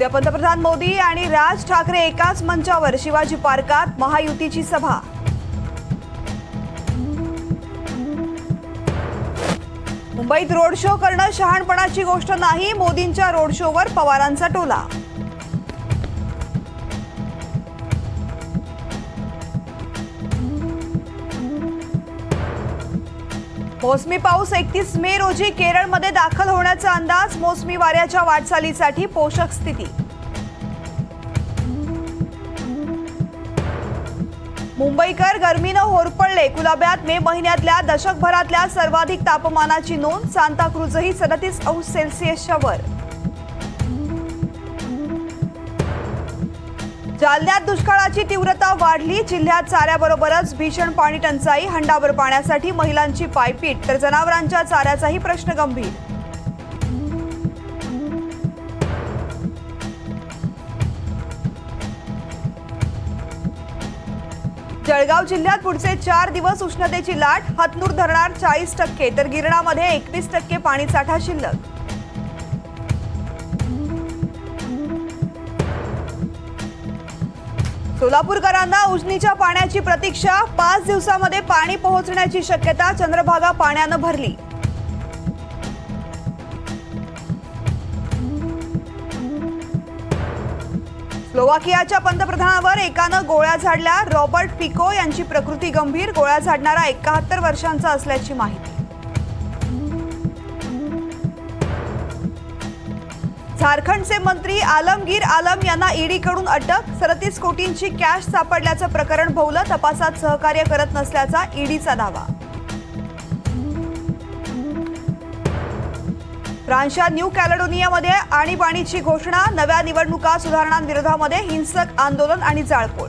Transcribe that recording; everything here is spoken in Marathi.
उद्या पंतप्रधान मोदी आणि राज ठाकरे एकाच मंचावर शिवाजी पार्कात महायुतीची सभा. मुंबईत रोड शो करणं शहाणपणाची गोष्ट नाही मोदींच्या रोड शोवर पवारांचा टोला. मोसमी पाऊस एकतीस मे रोजी केरळमध्ये दाखल होण्याचा अंदाज मोसमी वाऱ्याच्या वाटचालीसाठी पोषक स्थिती. मुंबईकर गर्मीनं होरपळले. कुलाब्यात मे महिन्यातल्या दशकभरातल्या सर्वाधिक तापमानाची नोंद सांताक्रुजही सदतीस अंश सेल्सिअसच्या वर. जालन्यात दुष्काळाची तीव्रता वाढली. जिल्ह्यात चाऱ्याबरोबरच भीषण पाणी टंचाई हंडाभर पाण्यासाठी महिलांची पायपीट तर जनावरांच्या चाऱ्याचाही प्रश्न गंभीर. जळगाव जिल्ह्यात पुढचे चार दिवस उष्णतेची लाट हतनूर धरणार चाळीस टक्के तर गिरणामध्ये एकवीस टक्के पाणीसाठा शिल्लक. सोलापूरकरांना उजनीच्या पाण्याची प्रतीक्षा पाच दिवसामध्ये पाणी पोहोचण्याची शक्यता चंद्रभागा पाण्यानं भरली. स्लोवाकियाच्या पंतप्रधानावर एकानं गोळ्या झाडल्या. रॉबर्ट पिको यांची प्रकृती गंभीर गोळ्या झाडणारा एकाहत्तर वर्षांचा असल्याची माहिती. झारखंडचे मंत्री आलमगीर आलम यांना ईडीकडून अटक. सदतीस कोटींची कॅश सापडल्याचं प्रकरण भोवलं तपासात सहकार्य करत नसल्याचा ईडीचा दावा. फ्रान्सच्या न्यू कॅलेडोनियामध्ये आणीबाणीची घोषणा नव्या निवडणुका सुधारणांविरोधामध्ये हिंसक आंदोलन आणि जाळपोळ.